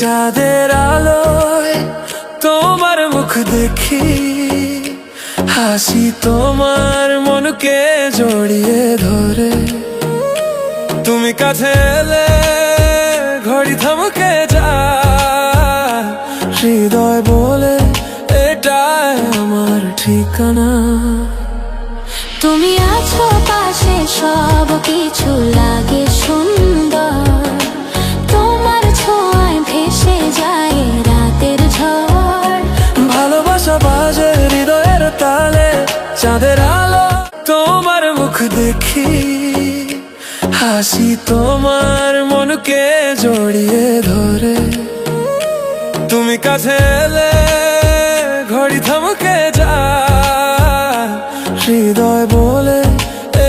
চাঁদের আলোয় তোমার মুখ দেখি। হাসি তোমার মনকে জড়িয়ে ধরে। তুমি কাছে এলে ঘড়ি থামকে যা। হৃদয় বলে এটা আমার ঠিকানা। তুমি আছো পাশে সব কিছু চাঁদের আলো তোমার মুখ দেখি, হাসি তোমার মনকে জড়িয়ে ধরে। তুমি কাছে এলে ঘড়ি থমকে যা, হৃদয় বলে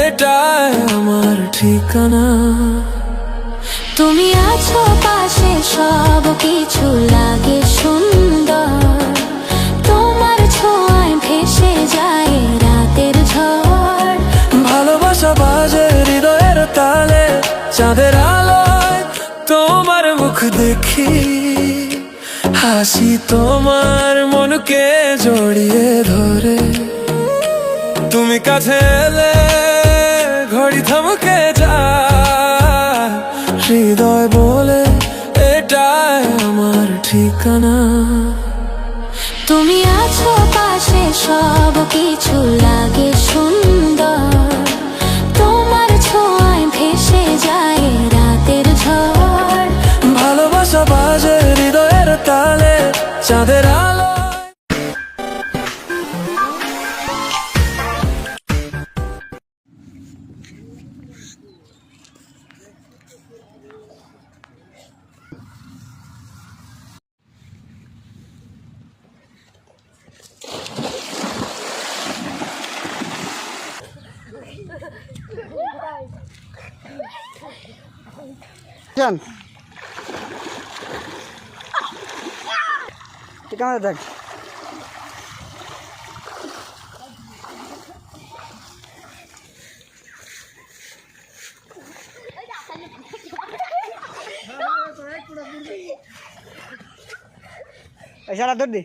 এটাই আমার ঠিকানা। তুমি আছো পাশে সব কিছু চাঁদের আলোয় তোমার মুখ দেখি, হাসি তোমার মনকে জড়িয়ে ধরে। তুমি কাছে এলে ঘড়ি থমকে যা, হৃদয় বলে এটাই আমার ঠিকানা। তুমি আছো পাশে সব কিছু চাঁদের আলো যান ক্যামেরা দেখ এছাড়া ধর দি